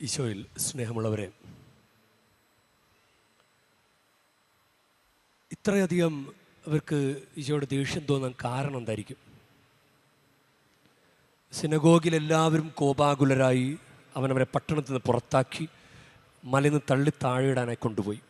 ഈശോയിൽ സ്നേഹമുള്ളവരെ ഇത്രയധികം അവർക്ക് ഈശോയുടെ ദേഷ്യം തോന്നാൻ കാരണം എന്തായിരിക്കും? സിനഗോഗിൽ എല്ലാവരും കോപാകുലരായി അവനവരെ പട്ടണത്തിൽ നിന്ന് പുറത്താക്കി മലയിൽ നിന്ന് തള്ളി താഴെയിടാനായി കൊണ്ടുപോയി.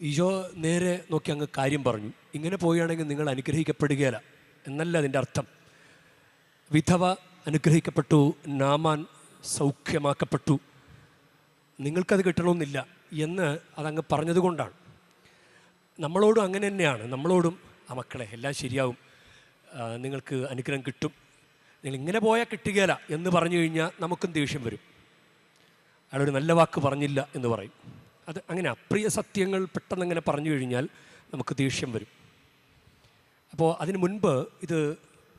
ഈശോ നേരെ നോക്കി അങ്ങ് കാര്യം പറഞ്ഞു ഇങ്ങനെ പോവുകയാണെങ്കിൽ നിങ്ങൾ അനുഗ്രഹിക്കപ്പെടുകയില്ല എന്നല്ല അതിന്റെ അർത്ഥം. വിധവ അനുഗ്രഹിക്കപ്പെട്ടു നാമാൻ സൗഖ്യമാക്കപ്പെട്ടു. നിങ്ങൾക്കത് കിട്ടണമെന്നില്ല എന്ന് അതങ്ങ് പറഞ്ഞതുകൊണ്ടാണ്. നമ്മളോടും അങ്ങനെ തന്നെയാണ്. നമ്മളോടും ആ മക്കളെ എല്ലാം ശരിയാവും. നിങ്ങൾക്ക് അനുഗ്രഹം കിട്ടും. നിങ്ങൾ ഇങ്ങനെ പോയാൽ കിട്ടുകയില്ല എന്ന് പറഞ്ഞു കഴിഞ്ഞാൽ നമുക്കും ദേഷ്യം വരും. അയാളൊരു നല്ല വാക്ക് പറഞ്ഞില്ല എന്ന് പറയും. അത് അങ്ങനെ അപ്രിയ സത്യങ്ങൾ പെട്ടെന്ന് അങ്ങനെ പറഞ്ഞു കഴിഞ്ഞാൽ നമുക്ക് ദേഷ്യം വരും. അപ്പോൾ അതിനു മുൻപ് ഇത്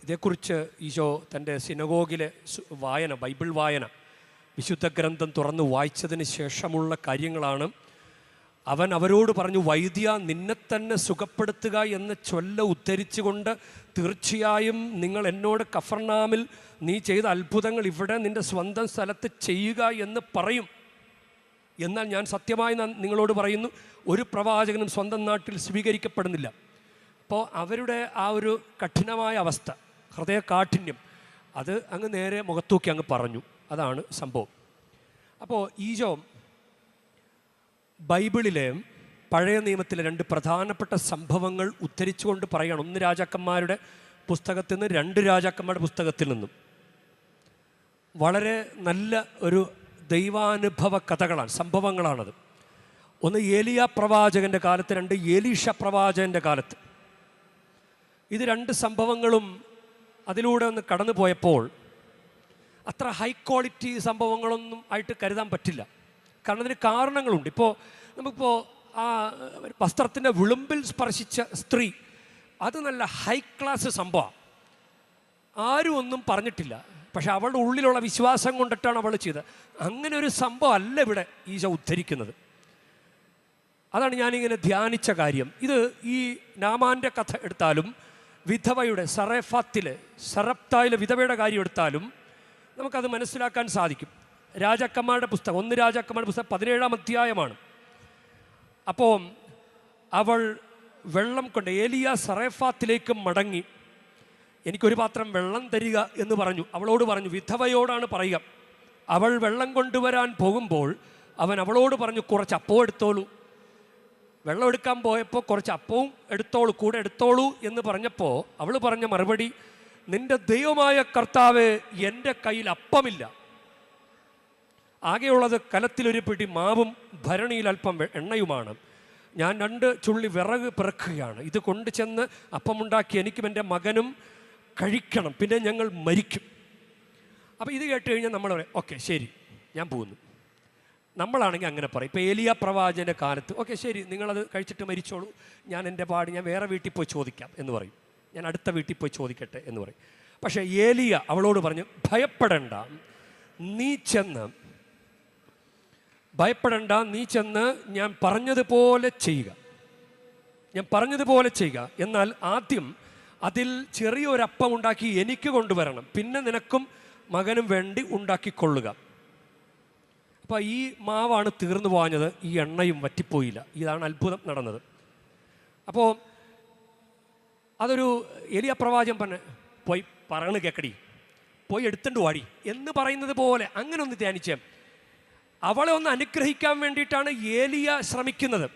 ഇതേക്കുറിച്ച് ഈശോ തന്റെ സിനഗോഗിലെ വായന ബൈബിൾ വായന വിശുദ്ധ ഗ്രന്ഥം തുറന്ന് വായിച്ചതിന് ശേഷമുള്ള കാര്യങ്ങളാണ്. അവൻ അവരോട് പറഞ്ഞു വൈദ്യ നിന്നെ തന്നെ സുഖപ്പെടുത്തുക എന്ന ചൊല്ല ഉദ്ധരിച്ചുകൊണ്ട് തീർച്ചയായും നിങ്ങൾ എന്നോട് കഫർനാമിൽ നീ ചെയ്ത അത്ഭുതങ്ങൾ ഇവിടെ നിന്റെ സ്വന്തം സ്ഥലത്ത് ചെയ്യുക എന്ന് പറയും. എന്നാൽ ഞാൻ സത്യമായി നിങ്ങളോട് പറയുന്നു ഒരു പ്രവാചകനും സ്വന്തം നാട്ടിൽ സ്വീകരിക്കപ്പെടുന്നില്ല. അപ്പോൾ അവരുടെ ആ ഒരു കഠിനമായ അവസ്ഥ ഹൃദയ കാഠിന്യം അത് അങ്ങ് നേരെ മുഖത്തൂക്കി അങ്ങ് പറഞ്ഞു. അതാണ് സംഭവം. അപ്പോൾ ഈജോ ബൈബിളിലെ പഴയ നിയമത്തിലെ രണ്ട് പ്രധാനപ്പെട്ട സംഭവങ്ങൾ ഉദ്ധരിച്ചുകൊണ്ട് പറയുകയാണ് ഒന്ന് രാജാക്കന്മാരുടെ പുസ്തകത്തിൽ നിന്ന് രണ്ട് രാജാക്കന്മാരുടെ പുസ്തകത്തിൽ നിന്നും. വളരെ നല്ല ഒരു ദൈവാനുഭവ കഥകളാണ് സംഭവങ്ങളാണത്. ഒന്ന് ഏലിയ പ്രവാചകന്റെ കാലത്ത് രണ്ട് ഏലീഷ പ്രവാചകന്റെ കാലത്ത്. ഇത് രണ്ട് സംഭവങ്ങളും അതിലൂടെ ഒന്ന് കടന്നു പോയപ്പോൾ അത്ര ഹൈ ക്വാളിറ്റി സംഭവങ്ങളൊന്നും ആയിട്ട് കരുതാൻ പറ്റില്ല. കാരണം അതിന് കാരണങ്ങളുണ്ട്. ഇപ്പോൾ നമുക്കിപ്പോൾ ആ വസ്ത്രത്തിന്റെ വിളുമ്പിൽ സ്പർശിച്ച സ്ത്രീ അത് നല്ല ഹൈ ക്ലാസ് സംഭവമാണ് ആരും ഒന്നും പറഞ്ഞിട്ടില്ല. പക്ഷെ അവളുടെ ഉള്ളിലുള്ള വിശ്വാസം കൊണ്ടിട്ടാണ് അവൾ ചെയ്തത്. അങ്ങനെ ഒരു സംഭവം അല്ല ഇവിടെ ഈശ ഉദ്ധരിക്കുന്നത്. അതാണ് ഞാനിങ്ങനെ ധ്യാനിച്ച കാര്യം. ഇത് ഈ നാമാന്റെ കഥ എടുത്താലും വിധവയുടെ സറേഫാത്തിലെ സറപ്തായിലെ വിധവയുടെ കാര്യം എടുത്താലും നമുക്കത് മനസ്സിലാക്കാൻ സാധിക്കും. രാജാക്കന്മാരുടെ പുസ്തകം ഒന്ന് രാജാക്കന്മാരുടെ പുസ്തകം പതിനേഴാം അധ്യായമാണ്. അപ്പോൾ അവൾ വെള്ളം കൊണ്ട് ഏലിയ സറേഫാത്തിലേക്ക് മടങ്ങി. എനിക്കൊരു പാത്രം വെള്ളം തരിക എന്ന് പറഞ്ഞു. അവളോട് പറഞ്ഞു വിധവയോടാണ് പറയുക. അവൾ വെള്ളം കൊണ്ടുവരാൻ പോകുമ്പോൾ അവൻ അവളോട് പറഞ്ഞു കുറച്ച് അപ്പവും എടുത്തോളൂ. വെള്ളം എടുക്കാൻ പോയപ്പോൾ കുറച്ച് അപ്പവും എടുത്തോളൂ കൂടെ എടുത്തോളൂ എന്ന് പറഞ്ഞപ്പോൾ അവൾ പറഞ്ഞ മറുപടി നിന്റെ ദൈവമായ കർത്താവ് എന്റെ കയ്യിൽ അപ്പമില്ല. ആകെയുള്ളത് കലത്തിലൊരു പിടി മാവും ഭരണിയിൽ അല്പം എണ്ണയുമാണ്. ഞാൻ രണ്ട് ചുള്ളി വിറക് പിറക്കുകയാണ്. ഇത് കൊണ്ടു ചെന്ന് അപ്പമുണ്ടാക്കി എനിക്കും എന്റെ മകനും കഴിക്കണം. പിന്നെ ഞങ്ങൾ മരിക്കും. അപ്പോൾ ഇത് കേട്ട് കഴിഞ്ഞാൽ നമ്മൾ പറയും ഓക്കെ ശരി ഞാൻ പോകുന്നു. നമ്മളാണെങ്കിൽ അങ്ങനെ പറയും. ഇപ്പോൾ ഏലിയ പ്രവാചന്റെ കാലത്ത് ഓക്കെ ശരി നിങ്ങളത് കഴിച്ചിട്ട് മരിച്ചോളൂ. ഞാൻ എന്റെ പാട് ഞാൻ വേറെ വീട്ടിൽ പോയി ചോദിക്കാം എന്ന് പറയും. ഞാൻ അടുത്ത വീട്ടിൽ പോയി ചോദിക്കട്ടെ എന്ന് പറയും. പക്ഷേ ഏലിയ അവളോട് പറഞ്ഞു ഭയപ്പെടണ്ട നീ ചെന്ന് ഭയപ്പെടണ്ട നീ ചെന്ന് ഞാൻ പറഞ്ഞതുപോലെ ചെയ്യുക. ഞാൻ പറഞ്ഞതുപോലെ ചെയ്യുക. എന്നാൽ ആദ്യം അതിൽ ചെറിയൊരപ്പം ഉണ്ടാക്കി എനിക്ക് കൊണ്ടുവരണം. പിന്നെ നിനക്കും മകനും വേണ്ടി ഉണ്ടാക്കിക്കൊള്ളുക. അപ്പോൾ ഈ മാവാണ് തീർന്നു പോഞ്ഞത് ഈ എണ്ണയും വറ്റിപ്പോയില്ല. ഇതാണ് അത്ഭുതം നടന്നത്. അപ്പോൾ അതൊരു എലിയ പ്രവാചം പറഞ്ഞ് പോയി പറയണ് കേക്കടി. പോയി എടുത്തുകൊണ്ട് വാടി. എന്ന് പറയുന്നത് പോലെ അങ്ങനെ ഒന്ന് ധ്യാനിച്ചേ. അവളെ ഒന്ന് അനുഗ്രഹിക്കാൻ വേണ്ടിയിട്ടാണ് ഏലിയ ശ്രമിക്കുന്നത്.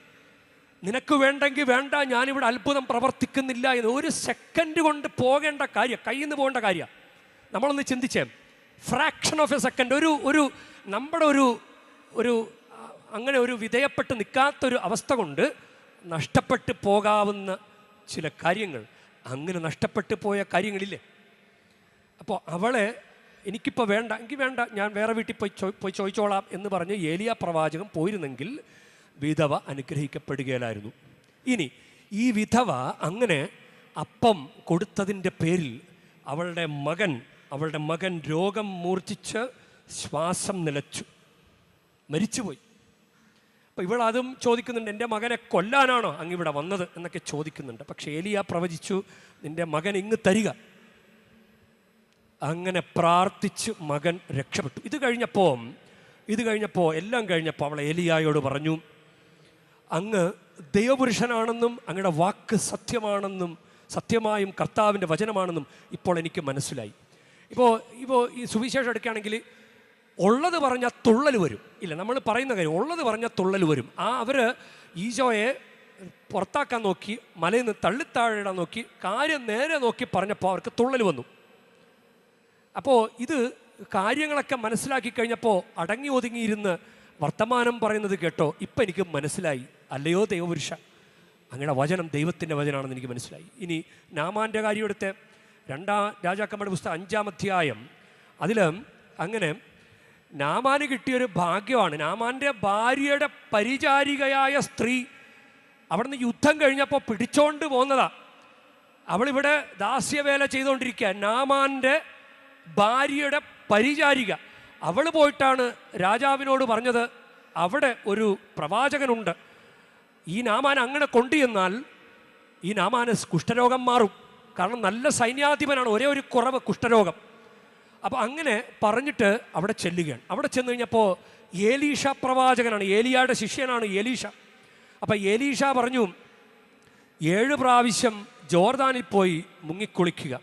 നിനക്ക് വേണ്ടെങ്കിൽ വേണ്ട ഞാനിവിടെ അത്ഭുതം പ്രവർത്തിക്കുന്നില്ല എന്ന് ഒരു സെക്കൻഡ് കൊണ്ട് പോകേണ്ട കാര്യം കയ്യിൽ നിന്ന് പോകേണ്ട കാര്യം. നമ്മളൊന്ന് ചിന്തിച്ചേ. ഫ്രാക്ഷൻ ഓഫ് എ സെക്കൻഡ് ഒരു ഒരു നമ്മുടെ ഒരു ഒരു അങ്ങനെ ഒരു വിധേയപ്പെട്ട് നിൽക്കാത്തൊരു അവസ്ഥ കൊണ്ട് നഷ്ടപ്പെട്ട് പോകാവുന്ന ചില കാര്യങ്ങൾ. അങ്ങനെ നഷ്ടപ്പെട്ടു പോയ കാര്യങ്ങളില്ലേ? അപ്പോൾ അവളെ എനിക്കിപ്പോൾ വേണ്ട എനിക്ക് വേണ്ട ഞാൻ വേറെ വീട്ടിൽ പോയി പോയി ചോദിച്ചോളാം എന്ന് പറഞ്ഞ് ഏലിയ പ്രവാചകൻ പോയിരുന്നെങ്കിൽ വിധവ അനുഗ്രഹിക്കപ്പെടുകയില്ലായിരുന്നു. ഇനി ഈ വിധവ അങ്ങനെ അപ്പം കൊടുത്തതിന്റെ പേരിൽ അവളുടെ മകൻ അവളുടെ മകൻ രോഗം മൂർച്ഛിച്ച് ശ്വാസം നിലച്ചു. മരിച്ചുപോയി. അപ്പോൾ ഇവൾ അതും ചോദിക്കുന്നുണ്ട് എന്റെ മകനെ കൊല്ലാനാണോ അങ്ങിവിടെ വന്നത്? എന്നൊക്കെ ചോദിക്കുന്നുണ്ട്. പക്ഷേ ഏലിയ പ്രവചിച്ചു നിന്റെ മകൻ ഇങ്ങ് തരിക. അങ്ങനെ പ്രാർത്ഥിച്ച് മകൻ രക്ഷപ്പെട്ടു. ഇത് കഴിഞ്ഞപ്പോൾ ഇത് കഴിഞ്ഞപ്പോൾ എല്ലാം കഴിഞ്ഞപ്പോൾ അവൾ ഏലിയായോട് പറഞ്ഞു അങ്ങ് ദൈവപുരുഷനാണെന്നും അങ്ങയുടെ വാക്ക് സത്യമാണെന്നും സത്യമായും കർത്താവിന്റെ വചനമാണെന്നും ഇപ്പോൾ എനിക്ക് മനസ്സിലായി. ഇപ്പോൾ ഇപ്പോൾ ഈ സുവിശേഷം എടുക്കുകയാണെങ്കിൽ ഉള്ളത് പറഞ്ഞാൽ തുള്ളൽ വരും. ഇല്ല നമ്മൾ പറയുന്ന കാര്യം ഉള്ളത് പറഞ്ഞാൽ തുള്ളൽ വരും. ആ അവർ ഈശോയെ പുറത്താക്കാൻ നോക്കി മലയിൽ നിന്ന് തള്ളിത്താഴിടാൻ നോക്കി കാര്യം നേരെ നോക്കി പറഞ്ഞപ്പോൾ അവർക്ക് തുള്ളൽ വന്നു. അപ്പോൾ ഇത് കാര്യങ്ങളൊക്കെ മനസ്സിലാക്കി കഴിഞ്ഞപ്പോൾ അടങ്ങി ഒതുങ്ങിയിരുന്ന് വർത്തമാനം പറയുന്നത് കേട്ടോ ഇപ്പം എനിക്ക് മനസ്സിലായി. അല്ലയോ ദൈവപുരുഷ? അങ്ങയുടെ വചനം ദൈവത്തിന്റെ വചനാണെന്ന് എനിക്ക് മനസ്സിലായി. ഇനി നാമാന്റെ കാര്യം എടുത്ത് രണ്ടാം രാജാക്കന്മാരുടെ പുസ്തകം അഞ്ചാം അധ്യായം അതിൽ അങ്ങനെ നാമാന് കിട്ടിയൊരു ഭാഗ്യമാണ്. നാമാന്റെ ഭാര്യയുടെ പരിചാരികയായ സ്ത്രീ അവിടുന്ന് യുദ്ധം കഴിഞ്ഞപ്പോൾ പിടിച്ചോണ്ട് പോന്നതാ. അവളിവിടെ ദാസ്യവേല ചെയ്തുകൊണ്ടിരിക്കുക നാമാന്റെ ഭാര്യയുടെ പരിചാരിക. അവൾ പോയിട്ടാണ് രാജാവിനോട് പറഞ്ഞത് അവിടെ ഒരു പ്രവാചകനുണ്ട്. ഈ നാമാൻ അങ്ങനെ കൊണ്ടുചെന്നാൽ ഈ നാമാന് കുഷ്ഠരോഗം മാറും. കാരണം നല്ല സൈന്യാധിപനാണ് ഒരേ ഒരു കുറവ് കുഷ്ഠരോഗം. അപ്പോൾ അങ്ങനെ പറഞ്ഞിട്ട് അവിടെ ചെല്ലുകയാണ്. അവിടെ ചെന്ന് കഴിഞ്ഞപ്പോൾ ഏലീഷ പ്രവാചകനാണ് ഏലിയയുടെ ശിഷ്യനാണ് ഏലീഷ അപ്പോൾ ഏലീഷ പറഞ്ഞു ഏഴ് പ്രാവശ്യം ജോർദാനിൽ പോയി മുങ്ങിക്കുളിക്കുക.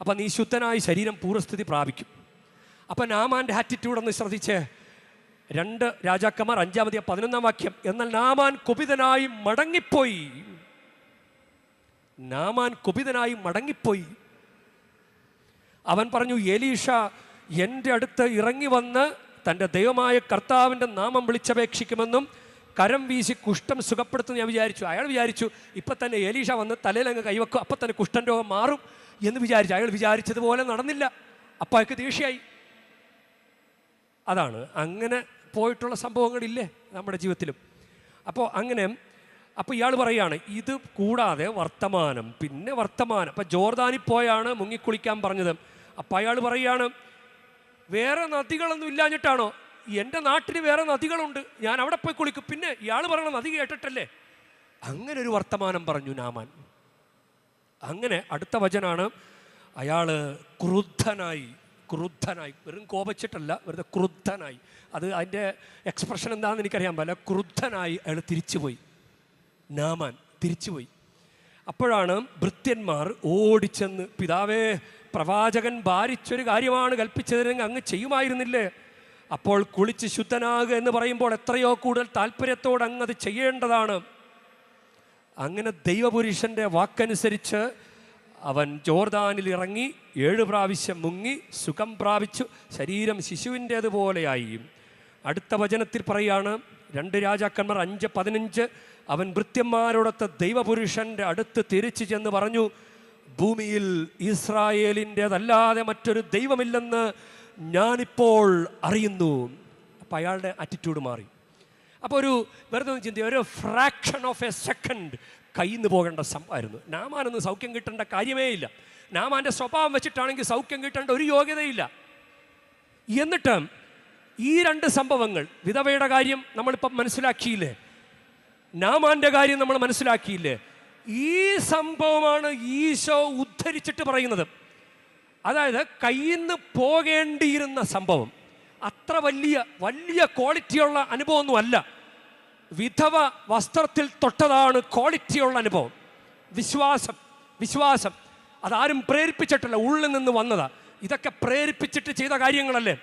അപ്പം നീ ശുദ്ധനായി ശരീരം പൂർവസ്ഥിതി പ്രാപിക്കും. അപ്പം നാമാന്റെ ആറ്റിറ്റ്യൂഡ് ഒന്ന് ശ്രദ്ധിച്ച്. രണ്ട് രാജാക്കന്മാർ അഞ്ചാമതി പതിനൊന്നാം വാക്യം എന്നാൽ നാമാൻ കുപിതനായി മടങ്ങിപ്പോയി. നാമാൻ കുപിതനായി മടങ്ങിപ്പോയി. അവൻ പറഞ്ഞു എലീഷ എന്റെ അടുത്ത് ഇറങ്ങി വന്ന് തന്റെ ദൈവമായ കർത്താവിന്റെ നാമം വിളിച്ചപേക്ഷിക്കുമെന്നും കരം വീശി കുഷ്ഠം സുഖപ്പെടുത്തും ഞാൻ വിചാരിച്ചു. അയാൾ വിചാരിച്ചു ഇപ്പം തന്നെ എലീഷ വന്ന് തലയിലങ്ങ് കൈവക്കും അപ്പം തന്നെ കുഷ്ഠൻ രോഗം മാറും എന്ന് വിചാരിച്ചു. അയാൾ വിചാരിച്ചതുപോലെ നടന്നില്ല. അപ്പം അയാൾക്ക് ദേഷ്യമായി. അതാണ് അങ്ങനെ പോയിട്ടുള്ള സംഭവങ്ങളില്ലേ നമ്മുടെ ജീവിതത്തിലും. അപ്പോൾ അങ്ങനെ അപ്പോൾ ഇയാൾ പറയാണ് ഇത് കൂടാതെ വർത്തമാനം പിന്നെ വർത്തമാനം. അപ്പം ജോർദാനിൽ പോയാണ് മുങ്ങിക്കുളിക്കാൻ പറഞ്ഞത്. അപ്പം അയാൾ പറയാണ് വേറെ നദികളൊന്നും ഇല്ലാഞ്ഞിട്ടാണോ? എന്റെ നാട്ടിൽ വേറെ നദികളുണ്ട് ഞാൻ അവിടെ പോയി കുളിക്കും. പിന്നെ ഇയാൾ പറയണ നദി കേട്ടിട്ടല്ലേ? അങ്ങനെ ഒരു വർത്തമാനം പറഞ്ഞു നാമാൻ. അങ്ങനെ അടുത്ത വചനാണ് അയാൾ ക്രുദ്ധനായി ക്രുദ്ധനായി വെറും കോപച്ചിട്ടല്ല വെറുതെ ക്രുദ്ധനായി. അത് അതിന്റെ എക്സ്പ്രഷൻ എന്താണെന്ന് എനിക്കറിയാൻ പറ്റില്ല ക്രുദ്ധനായി അയാൾ തിരിച്ചുപോയി. നാമാൻ തിരിച്ചുപോയി. അപ്പോഴാണ് ഭൃത്യന്മാർ ഓടിച്ചെന്ന് പിതാവേ പ്രവാചകൻ ഭാരിച്ചൊരു കാര്യമാണ് കൽപ്പിച്ചതിനെങ്കിൽ അങ്ങ് ചെയ്യുമായിരുന്നില്ലേ? അപ്പോൾ കുളിച്ച് ശുദ്ധനാകുക എന്ന് പറയുമ്പോൾ എത്രയോ കൂടുതൽ താല്പര്യത്തോടെ അങ്ങ് അത് ചെയ്യേണ്ടതാണ്. അങ്ങനെ ദൈവപുരുഷന്റെ വാക്കനുസരിച്ച് അവൻ ജോർദാനിൽ ഇറങ്ങി ഏഴ് പ്രാവശ്യം മുങ്ങി സുഖം പ്രാപിച്ചു ശരീരം ശിശുവിന്റേതുപോലെയായി. അടുത്ത വചനത്തിൽ പറയാണ് രണ്ട് രാജാക്കന്മാർ അഞ്ച് പതിനഞ്ച് അവൻ ഭൃത്യന്മാരോടൊത്ത ദൈവപുരുഷന്റെ അടുത്ത് തിരിച്ചു ചെന്ന് പറഞ്ഞു ഭൂമിയിൽ ഇസ്രായേലിന്റേതല്ലാതെ മറ്റൊരു ദൈവമില്ലെന്ന് ഞാനിപ്പോൾ അറിയുന്നു. അപ്പം അയാളുടെ ആറ്റിറ്റ്യൂഡ് മാറി. അപ്പോൾ ഒരു വെറുതെ ഒന്ന് ചിന്തി ഒരു ഫ്രാക്ഷൻ ഓഫ് എ സെക്കൻഡ് കയ്യിൽ നിന്ന് പോകേണ്ട സംഭവമായിരുന്നു നാമാനൊന്നും സൗഖ്യം കിട്ടേണ്ട കാര്യമേ ഇല്ല. നാമാന്റെ സ്വഭാവം വെച്ചിട്ടാണെങ്കിൽ സൗഖ്യം കിട്ടേണ്ട ഒരു യോഗ്യതയില്ല. എന്നിട്ട് ഈ രണ്ട് സംഭവങ്ങൾ വിധവയുടെ കാര്യം നമ്മളിപ്പം മനസ്സിലാക്കിയില്ലേ? നാമാന്റെ കാര്യം നമ്മൾ മനസ്സിലാക്കിയില്ലേ? ഈ സംഭവമാണ് ഈശോ ഉദ്ധരിച്ചിട്ട് പറയുന്നത്. അതായത് കയ്യിൽ നിന്ന് പോകേണ്ടിയിരുന്ന സംഭവം. അത്ര വലിയ വലിയ ക്വാളിറ്റിയുള്ള അനുഭവമൊന്നുമല്ല വിധവ വസ്ത്രത്തിൽ തൊട്ടതാണ് ക്വാളിറ്റിയുള്ള അനുഭവം. വിശ്വാസം വിശ്വാസം. അതാരും പ്രേരിപ്പിച്ചിട്ടല്ല ഉള്ളിൽ നിന്ന് വന്നതാ. ഇതൊക്കെ പ്രേരിപ്പിച്ചിട്ട് ചെയ്ത കാര്യങ്ങളല്ലേ?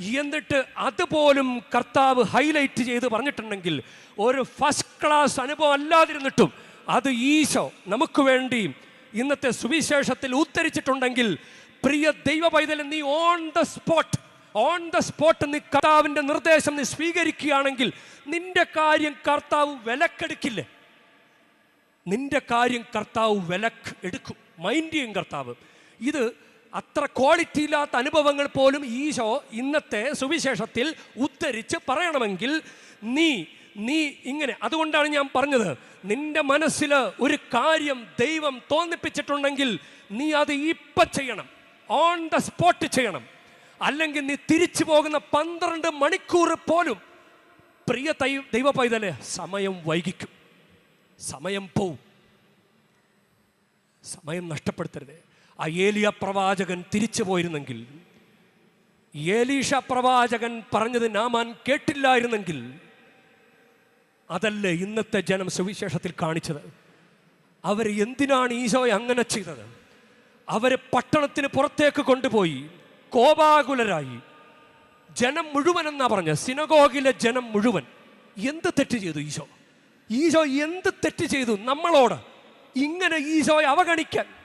എന്നിട്ട് അതുപോലും കർത്താവ് ഹൈലൈറ്റ് ചെയ്ത് പറഞ്ഞിട്ടുണ്ടെങ്കിൽ ഒരു ഫസ്റ്റ് ക്ലാസ് അനുഭവം അല്ലാതിരുന്നിട്ടും അത് ഈശോ നമുക്ക് വേണ്ടി ഇന്നത്തെ സുവിശേഷത്തിൽ ഉദ്ധരിച്ചിട്ടുണ്ടെങ്കിൽ പ്രിയ ദൈവ പൈതൽ നീ on the spot on the spot നീ കർത്താവിന്റെ നിർദ്ദേശം നീ സ്വീകരിക്കുകയാണെങ്കിൽ നിന്റെ കാര്യം കർത്താവ് വിലക്കെടുക്കില്ലേ? നിന്റെ കാര്യം കർത്താവ് വിലക്ക് എടുക്കും. മൈൻഡ് ചെയ്യും കർത്താവ്. ഇത് അത്ര ക്വാളിറ്റി ഇല്ലാത്ത അനുഭവങ്ങൾ പോലും ഈശോ ഇന്നത്തെ സുവിശേഷത്തിൽ ഉദ്ധരിച്ച് പറയണമെങ്കിൽ നീ നീ ഇങ്ങനെ. അതുകൊണ്ടാണ് ഞാൻ പറഞ്ഞത് നിന്റെ മനസ്സിൽ ഒരു കാര്യം ദൈവം തോന്നിപ്പിച്ചിട്ടുണ്ടെങ്കിൽ നീ അത് ഇപ്പം ചെയ്യണം. ഓൺ ദ സ്പോട്ട് ചെയ്യണം. അല്ലെങ്കിൽ നീ തിരിച്ചു പോകുന്ന പന്ത്രണ്ട് മണിക്കൂർ പോലും പ്രിയ തൈ ദൈവ പൈതലെ സമയം വൈകിക്കും. സമയം പോവും. സമയം നഷ്ടപ്പെടുത്തരുത്. ആ ഏലിയ പ്രവാചകൻ തിരിച്ചു പോയിരുന്നെങ്കിൽ ഏലീഷ പ്രവാചകൻ പറഞ്ഞത് നാമാൻ കേട്ടില്ലായിരുന്നെങ്കിൽ അതല്ലേ ഇന്നത്തെ ജനം സുവിശേഷത്തിൽ കാണിച്ചത്? അവർ എന്തിനാണ് ഈശോയെ അങ്ങനെ ചെയ്തത്? അവർ പട്ടണത്തിന് പുറത്തേക്ക് കൊണ്ടുപോയി കോപാകുലരായി ജനം മുഴുവൻ എന്നാ പറഞ്ഞ സിനഗോഗിലെ ജനം മുഴുവൻ. എന്ത് തെറ്റ് ചെയ്തു ഈശോ? ഈശോ എന്ത് തെറ്റ് ചെയ്തു നമ്മളോട്? ഇങ്ങനെ ഈശോയെ അവഗണിക്കാൻ.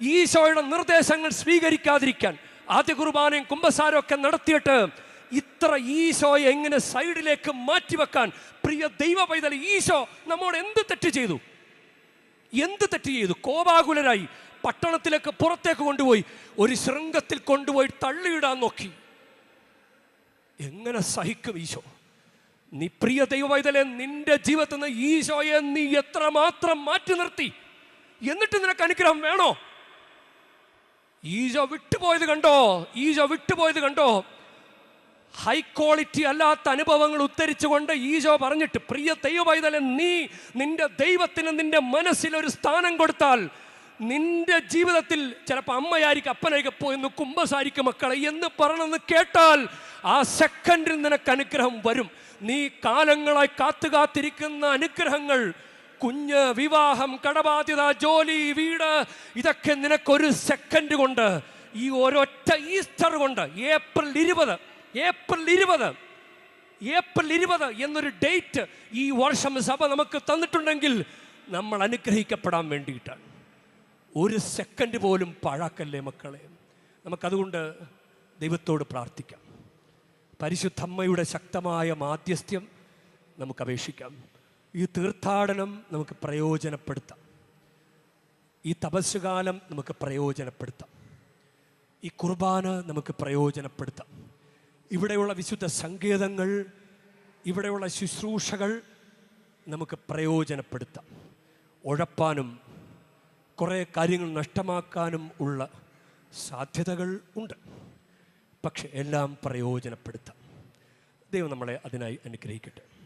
ഈശോയുടെ നിർദ്ദേശങ്ങൾ സ്വീകരിക്കാതിരിക്കാൻ ആദ്യ കുർബാനയും കുംഭസാരവും ഒക്കെ നടത്തിയിട്ട് ഇത്ര ഈശോയെ എങ്ങനെ സൈഡിലേക്ക് മാറ്റിവെക്കാൻ പ്രിയ ദൈവ പൈതൽ ഈശോ നമ്മോട് എന്ത് തെറ്റ് ചെയ്തു? എന്ത് തെറ്റ് ചെയ്തു? കോപാകുലരായി പട്ടണത്തിലേക്ക് പുറത്തേക്ക് കൊണ്ടുപോയി ഒരു ശൃംഗത്തിൽ കൊണ്ടുപോയി തള്ളിയിടാൻ നോക്കി. എങ്ങനെ സഹിക്കും ഈശോ? നീ പ്രിയ ദൈവവൈതലെ നിന്റെ ജീവിതത്തിൽ നിന്ന് ഈശോയെ നീ എത്രമാത്രം മാറ്റി നിർത്തി? എന്നിട്ട് നിനക്ക് അനുഗ്രഹം വേണോ? ഈശോ വിട്ടുപോയത് കണ്ടോ? ഈശോ വിട്ടുപോയത് കണ്ടോ? ഹൈ ക്വാളിറ്റി അല്ലാത്ത അനുഭവങ്ങൾ ഉദ്ധരിച്ചുകൊണ്ട് ഈശോ പറഞ്ഞിട്ട് പ്രിയ ദൈവവൈതലെ നീ നിന്റെ ദൈവത്തിന് നിന്റെ മനസ്സിൽ ഒരു സ്ഥാനം കൊടുത്താൽ നിന്റെ ജീവിതത്തിൽ ചിലപ്പോൾ അമ്മയായിരിക്കും അപ്പനായിരിക്കും പോയെന്ന് കുമ്പസായിരിക്കും മക്കളെ എന്ന് പറഞ്ഞെന്ന് കേട്ടാൽ ആ സെക്കൻഡിൽ നിനക്ക് അനുഗ്രഹം വരും. നീ കാലങ്ങളായി കാത്തു കാത്തിരിക്കുന്ന അനുഗ്രഹങ്ങൾ കുഞ്ഞ് വിവാഹം കടബാധ്യത ജോലി വീട് ഇതൊക്കെ നിനക്കൊരു സെക്കൻഡ് കൊണ്ട്. ഈ ഒരൊറ്റ ഈസ്റ്റർ കൊണ്ട് ഏപ്രിൽ ഇരുപത് ഏപ്രിൽ ഇരുപത് ഏപ്രിൽ ഇരുപത് എന്നൊരു ഡേറ്റ് ഈ വർഷം സഭ നമുക്ക് തന്നിട്ടുണ്ടെങ്കിൽ നമ്മൾ അനുഗ്രഹിക്കപ്പെടാൻ വേണ്ടിയിട്ടാണ്. ഒരു സെക്കൻഡ് പോലും പാഴാക്കല്ലേ മക്കളെ? നമുക്കതുകൊണ്ട് ദൈവത്തോട് പ്രാർത്ഥിക്കാം. പരിശുദ്ധമ്മയുടെ ശക്തമായ മാധ്യസ്ഥ്യം നമുക്ക് അപേക്ഷിക്കാം ഈ തീർത്ഥാടനം നമുക്ക് പ്രയോജനപ്പെടുത്താം. ഈ തപസ്സുകാലം നമുക്ക് പ്രയോജനപ്പെടുത്താം. ഈ കുർബാന നമുക്ക് പ്രയോജനപ്പെടുത്താം. ഇവിടെയുള്ള വിശുദ്ധ സങ്കേതങ്ങൾ ഇവിടെയുള്ള ശുശ്രൂഷകൾ നമുക്ക് പ്രയോജനപ്പെടുത്താം. ഉഴപ്പാനും കുറേ കാര്യങ്ങൾ നഷ്ടമാക്കാനും ഉള്ള സാധ്യതകൾ ഉണ്ട്. പക്ഷെ എല്ലാം പ്രയോജനപ്പെടുത്താം. ദൈവം നമ്മളെ അതിനായി അനുഗ്രഹിക്കട്ടെ.